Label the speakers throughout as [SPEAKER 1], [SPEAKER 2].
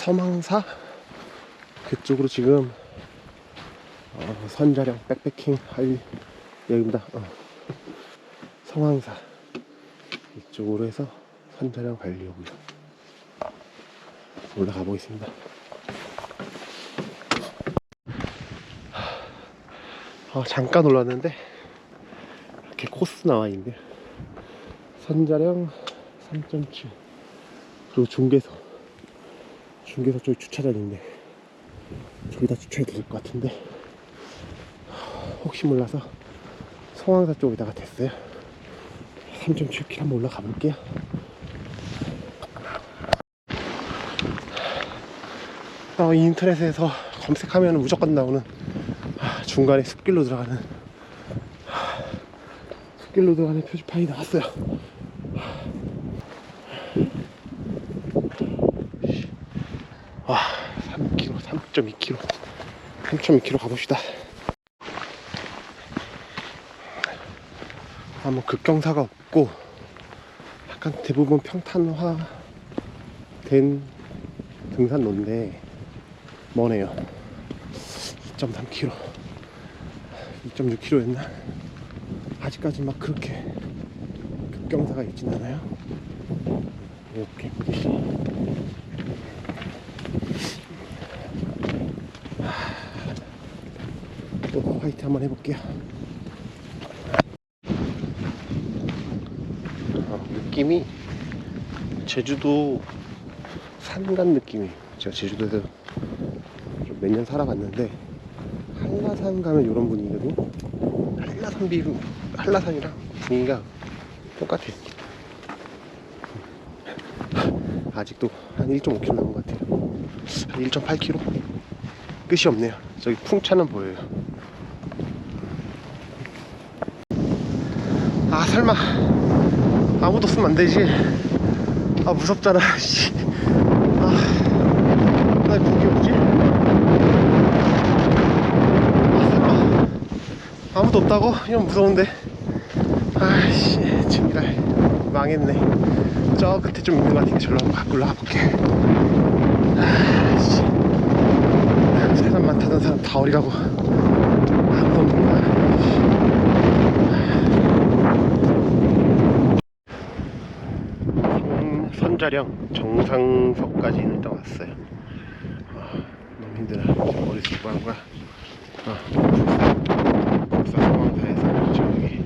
[SPEAKER 1] 서망사 그쪽으로 지금 어, 선자령 백패킹 할 여기입니다. 어. 성황사 이쪽으로 해서 선자령 가려고요. 올라가 보겠습니다. 아, 잠깐 올랐는데 이렇게 코스 나와 있는데 선자령 3.7 그리고 중계소 중계소 쪽에 주차장인데 저기다 주차해도 될것 같은데 혹시 몰라서 성황사 쪽에다가 됐어요. 3.7km 한번 올라가 볼게요. 어, 인터넷에서 검색하면 무조건 나오는 아, 중간에 숲길로 들어가는 아, 숲길로 들어가는 표지판이 나왔어요 와 3km 3.2km 3.2km 가봅시다. 아뭐 급경사가 없고 약간 대부분 평탄화 된 등산로인데 머네요. 2.3km 2.6km였나? 아직까지 막 그렇게 급경사가 있진 않아요. 이렇게 보듯이 또 화이트 한번 해볼게요. 어, 느낌이 제주도 산간 느낌이에요. 제가 제주도에서 몇 년 살아봤는데 한라산 가면 이런 분위기고 한라산 비로 한라산이랑 분위기가 똑같아요. 아직도 한 1.5km 남은 것 같아요. 한 1.8km? 끝이 없네요. 저기 풍차는 보여요. 아 설마 아무도 쓰면 안 되지. 아 무섭잖아. 씨. 아, 나 무기 없지? 아 설마 아무도 없다고? 이건 무서운데. 아씨 정말 망했네. 저 끝에 좀 있는 것 같으니까 절로 한번 갖고 올라가 볼게. 아씨. 사람만 타던 사람 다 어리라고 아무도 없는 거야 성- 선자령 정상석까지는 일단 왔어요. 아, 너무 힘들어 지금 머리 숙고 하는 거야? 아, 국사 상황사에서 저기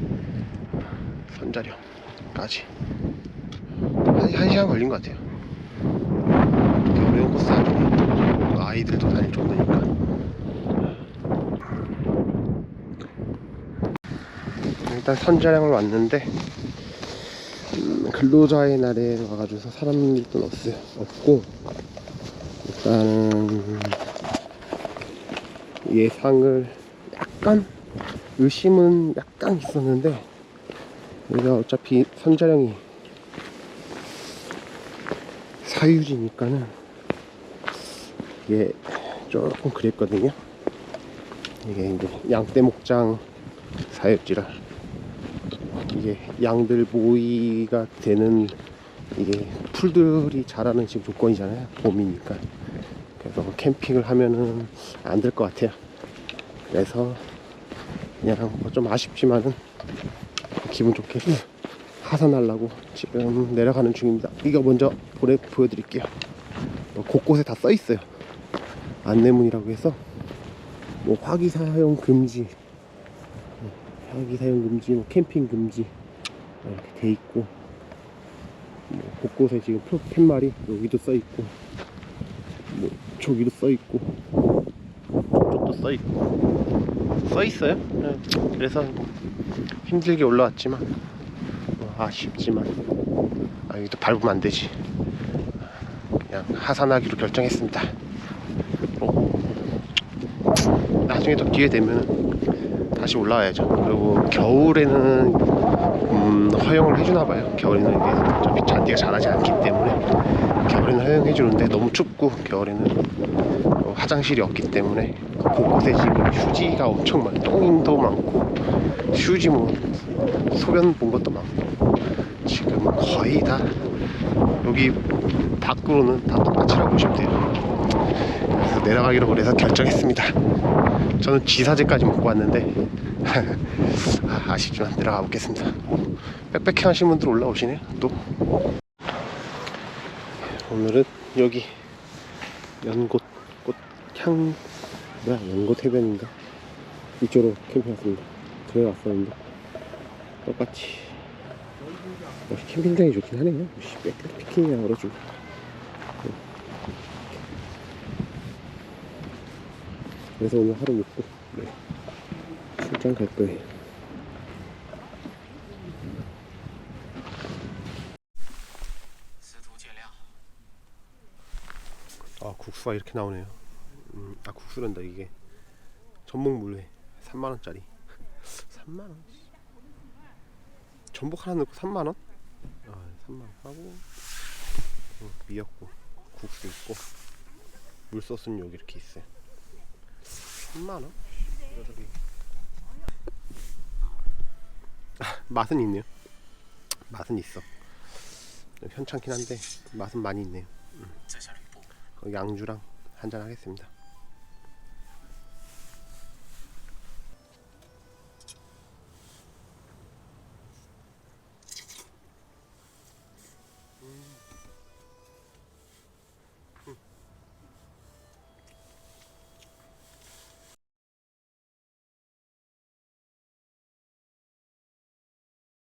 [SPEAKER 1] 선자령까지. 한, 한 시간 걸린 것 같아요. 어려운 코스 아니고 아이들도 다닐 정도니까. 일단 선자령을 왔는데 음, 근로자의 날에 와가지고 없어요 없고 일단은 예상을 약간 의심은 약간 있었는데 우리가 어차피 선자령이 사유지니까는 이게 조금 그랬거든요. 이게 이제 양떼 목장 사육지라 이게 양들 모이가 되는 이게 풀들이 자라는 지금 조건이잖아요. 봄이니까. 그래서 캠핑을 하면은 안 될 것 같아요. 그래서 그냥 뭐 좀 아쉽지만은 기분 좋게 하산하려고 지금 내려가는 중입니다. 이거 먼저 보내 보여드릴게요. 뭐 곳곳에 다 써 있어요. 안내문이라고 해서 뭐 화기 사용 금지, 뭐 화기 사용 금지, 뭐 캠핑 금지 이렇게 돼 있고 뭐 곳곳에 지금 표 팻말이 여기도 써 있고 뭐 저기도 써 있고 저쪽도 써 있고 써 있어요. 네. 그래서 힘들게 올라왔지만 뭐 아쉽지만 아 여기도 밟으면 안 되지. 그냥 하산하기로 결정했습니다. 뭐, 나중에 또 기회 되면 다시 올라와야죠. 그리고 겨울에는 음, 허용을 해주나 봐요. 겨울에는 이게 어차피 잔디가 자라지 않기 때문에 겨울에는 허용해 주는데 너무 춥고 겨울에는 어, 화장실이 없기 때문에 곳곳에 지금 휴지가 엄청 많아요. 똥도 많고 휴지 뭐 소변 본 것도 많고 지금 거의 다 여기 밖으로는 다 똑같이라고 보시면 돼요. 그래서 내려가기로 그래서 결정했습니다. 저는 쥐사제까지 먹고 왔는데 아, 아쉽지만 내려가 보겠습니다. 뭐, 백패킹 하신 분들 올라오시네요. 또 오늘은 여기 연꽃 꽃향 뭐야 연꽃 해변인가 이쪽으로 캠핑 왔습니다. 그래 왔었는데 똑같이 캠핑장이 좋긴 하네요. 씨, 백패킹이라 그러죠. 그래서 오늘 하루 묵고 네. 출장 갈 거예요. 아 국수가 이렇게 나오네요. 음, 아 국수란다 이게 전복 물회 3만 원짜리. 3만 원. 전복 하나 넣고 3만 원? 아 3만 원 하고 음, 미역국 국수 있고 물소스는 여기 이렇게 있어요. 3만 원? 이거저기. 아, 맛은 있네요. 맛은 있어. 좀 현찮긴 한데 맛은 많이 있네요. 음. 어, 양주랑 한잔 하겠습니다.